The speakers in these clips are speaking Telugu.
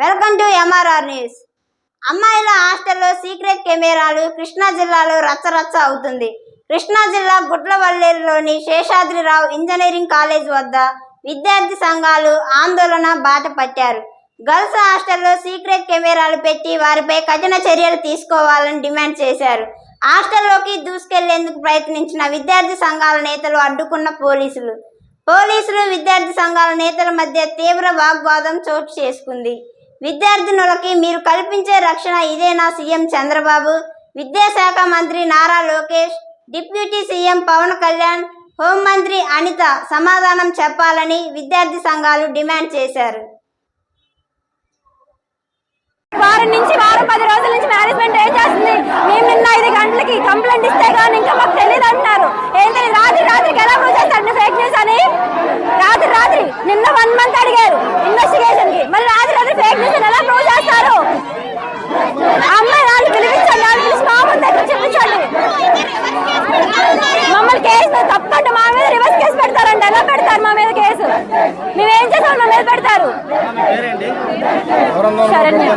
వెల్కమ్ టు ఎంఆర్ఆర్ న్యూస్ అమ్మాయిల హాస్టల్లో సీక్రెట్ కెమెరాలు కృష్ణా జిల్లాలో రచ్చరచ్చ అవుతుంది. కృష్ణా జిల్లా గుట్లవల్లేరులోని శేషాద్రిరావు ఇంజనీరింగ్ కాలేజ్ వద్ద విద్యార్థి సంఘాలు ఆందోళన బాట పట్టారు. గర్ల్స్ హాస్టల్లో సీక్రెట్ కెమెరాలు పెట్టి వారిపై కఠిన చర్యలు తీసుకోవాలని డిమాండ్ చేశారు. హాస్టల్లోకి దూసుకెళ్ళేందుకు ప్రయత్నించిన విద్యార్థి సంఘాల నేతలు అడ్డుకున్న పోలీసులు. పోలీసులు విద్యార్థి సంఘాల నేతల మధ్య తీవ్ర వాగ్వాదం చోటు చేసుకుంది. విద్యార్థినులకి మీరు కల్పించే రక్షణ ఇదేనా సీఎం చంద్రబాబు? విద్యాశాఖ మంత్రి నారా లోకేష్ డిప్యూటీ సీఎం పవన్ కళ్యాణ్ హోంమంత్రి అనిత సమాధానం చెప్పాలని విద్యార్థి సంఘాలు డిమాండ్ చేశారు. వారం నుంచి వారం పది రోజుల నుంచి మేనేజ్మెంట్ ఏం చేస్తుంది? మేము నిన్న ఐదు శరణ్య.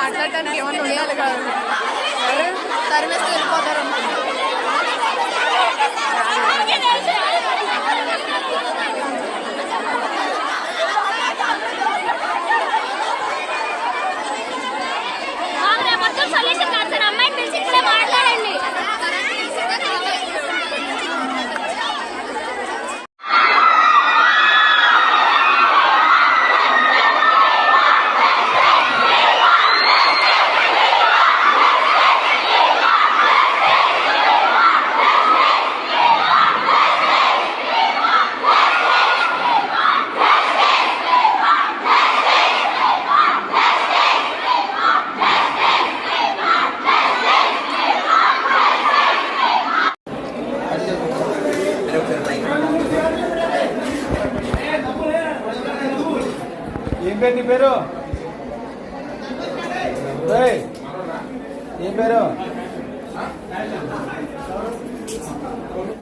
మాట్లాడటానికి ఏమన్నా ఉండాలి కదా? తరిమేస్తే వెళ్ళిపోతారమ్మా. ఏం పేరు నీ పేరు? ఏం పేరు?